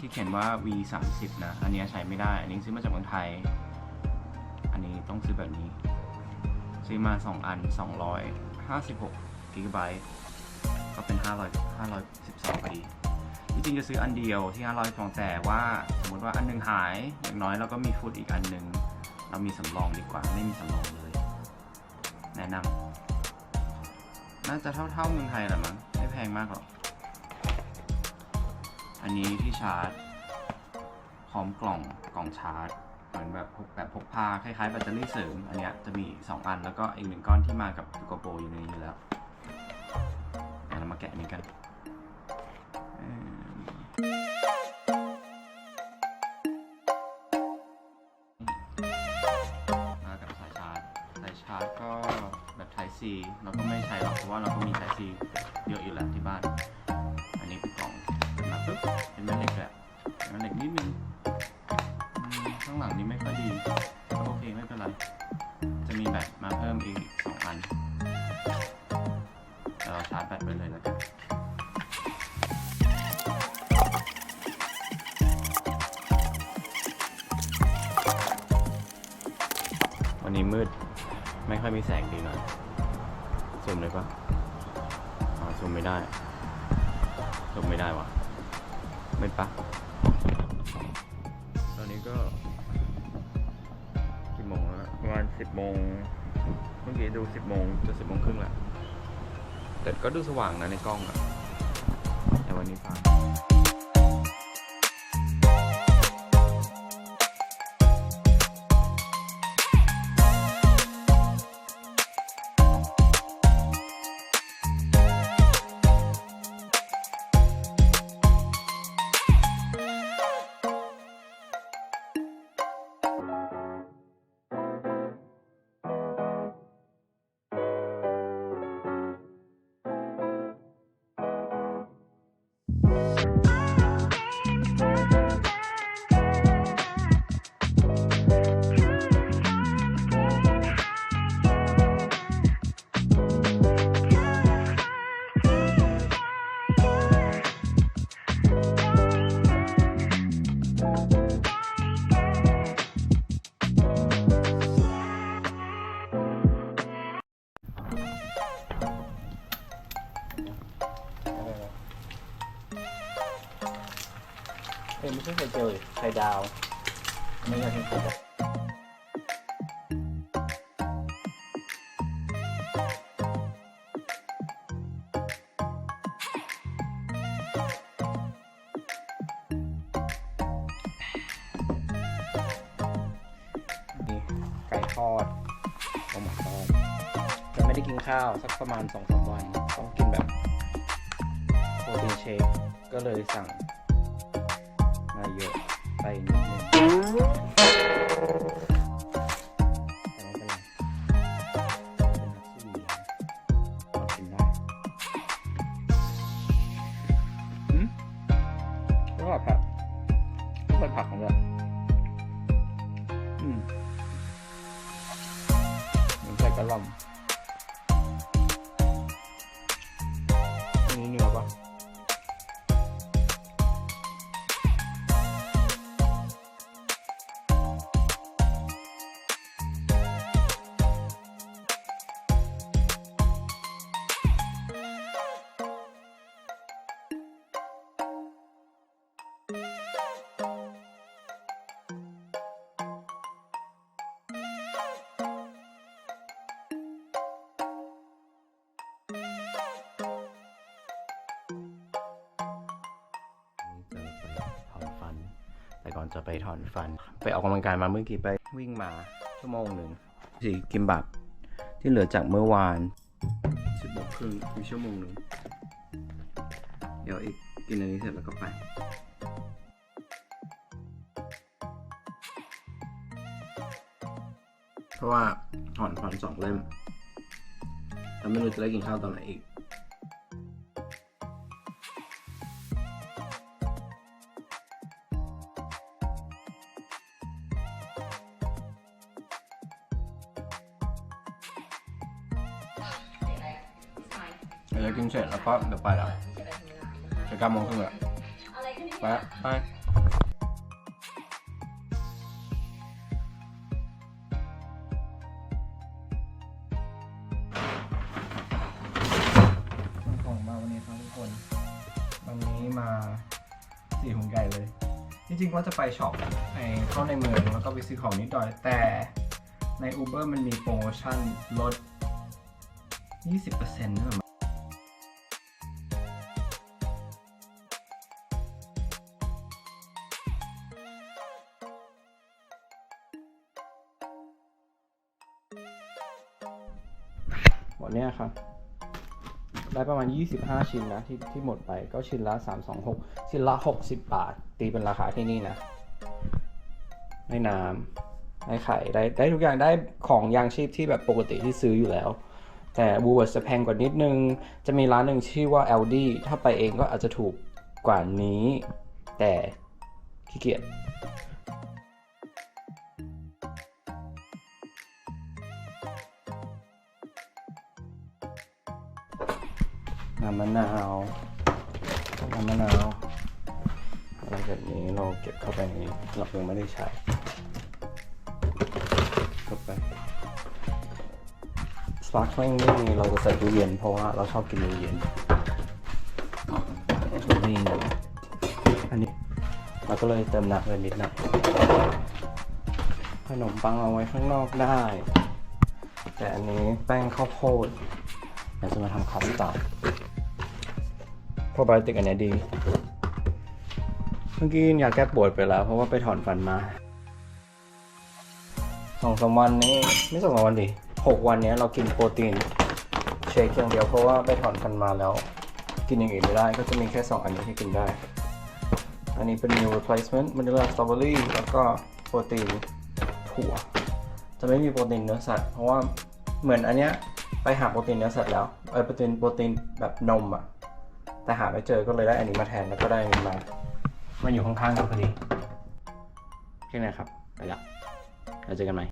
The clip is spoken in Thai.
ที่เขียนว่า V 3 0นะ อันนี้ใช้ไม่ได้ อันนี้ซื้อมาจากเมืองไทย อันนี้ต้องซื้อแบบนี้ ซื้อมา 2 อัน 256กิกะไบต์ก็เป็น 500 512พอดีที่จริงจะซื้ออันเดียวที่ 500ฟองแต่ว่าสมมติว่าอันหนึงหายอย่างน้อยเราก็มีฟุตอีกอันหนึง เรามีสำรองดีกว่าไม่มีสำรองเลย แนะนำน่าจะเท่าๆเมืองไทยแหละมั้งไม่แพงมากหรอก อันนี้ที่ชาร์จ พร้อมกล่องกล่องชาร์จ เหมือนแบบพกแบบพกพาคล้ายๆแบตเตอรี่เสริม อันเนี้ยจะมี 2 อัน แล้วก็อีกหนึ่งก้อนที่มากับตัวโกโปรอยู่ในนี้อยู่แล้วเดี๋ยวเรามาแกะนี้กันมมากับสายชาร์จ สายชาร์จก็แบบ Type C เราก็ไม่ใช้หรอกเพราะว่าเราก็มี Type C เยอะอยู่แล้วที่บ้าน เปิดมาปุ๊บเป็นแม่เหล็กแบบแม่เหล็กนิดนึงข้างหลังนี้ไม่ค่อยดีก็โอเคไม่เป็นไร จะมีแบตมาเพิ่มอีกสองอันเดี๋ยวเราชาร์จแบตไปเลยแล้วกันวันนี้มืดไม่ค่อยมีแสงดีหน่อยซูมเลยปะอ๋อซูมไม่ได้ซูมไม่ได้วะ มืดปะตอนนี้ก็กี่โมงแล้วประมาณสิบโมงเมื่อกี้ดูสิบโมงจะสิบโมงครึ่งแหละแต่ก็ดูสว่างนะในกล้องอะแต่วันนี้ฟ้า เอ้ยไข่เจียวดิไข่ดาวไม่ใช่ไข่ดาวนี่ไก่ทอดปลาหมึกทอดจะไม่ได้กินข้าวสักประมาณสองสามวัน ต้องกินแบบโปรตีนเชค ก็เลยสั่ง นิดนึงแต่ไม่เป็นไรเป็นนักสู้อยู่แล้วเรากินได้หืมไม่ว่าผักไม่เป็นผักของเราอืมเหมือนใส่กระหล่ำ แต่ก่อนจะไปถอนฟัน ไปออกกำลังกายมาเมื่อกี้ไปวิ่งมาชั่วโมงหนึ่งสี่กิมบับที่เหลือจากเมื่อวานสิบโมงครึ่งอีกชั่วโมงหนึ่งเดี๋ยวอีกกินอันนี้เสร็จแล้วก็ไป เพราะว่าถอนฟันสองเล่มแล้วไม่รู้จะได้กินข้าวตอนไหนอีกเดี๋ยวกินเสร็จแล้วก็เดี๋ยวไปแล้วจะเก้าโมงครึ่งแล้วอะไรขึ้นมาไป นนี้ครับทุกคน วันนี้มาสี่ถุงใหญ่เลย จริงๆว่าจะไปช็อปไปเข้าในเมืองแล้วก็ไปซื้อของนิดหน่อย แต่ใน Uber มันมีโปรโมชั่นลด 20%นะหมดเนี้ยครับ ได้ประมาณ 25 ชิ้นนะที่ที่หมดไปก็ชิ้นละ 326 ชิ้นละ 60 บาท ตีเป็นราคาที่นี่นะได้น้ำได้ไข่ได้ได้ทุกอย่างได้ของยางชีพที่แบบปกติที่ซื้ออยู่แล้ว แต่บูเวิร์จะแพงกว่านิดนึง จะมีร้านหนึ่งชื่อว่า LD ถ้าไปเองก็อาจจะถูกกว่านี้ แต่ขี้เกียจ น้ำมะนาวน้ำมะนาวอะไรแบบนี้เราเก็บเข้าไปในนี้เรายังไม่ได้ใช้เข้าไป sparkling นี่เราจะใส่ตู้เย็นเพราะว่าเราชอบกินตู้เย็นนี่อันนี้เราก็เลยเติมน้ำไปนิดหน่อยขนมปังเอาไว้ข้างนอกได้ แต่อันนี้แป้งข้าวโพดเดี๋ยวจะมาทำคัพต่อ โปรไบโอติกอันเนี้ยดี เมื่อกี้กินยากแก้ปวดไปแล้ว เพราะว่าไปถอนฟันมาสองสามวันนี้ไม่สองสามวันดิหกวันนี้เรากินโปรตีนเชคอย่างเดียวเพราะว่าไปถอนฟันมาแล้ว กินอย่างอื่นไม่ได้ก็จะมีแค่สองอันนี้ที่กินได้ อันนี้เป็น meal replacement vanilla strawberry แล้วก็โปรตีนถั่ว จะไม่มีโปรตีนเนื้อสัตว์เพราะว่าเหมือนอันเนี้ยไปหาโปรตีนเนื้อสัตว์แล้ว เออโปรตีนโปรตีนแบบนมอะ แต่หาไม่เจอก็เลยได้อันนี้มาแทนแล้วก็ได้อันนี้มา มันอยู่ข้างๆกันพอดีแค่นี้ครับไปละเราเจอกันไหม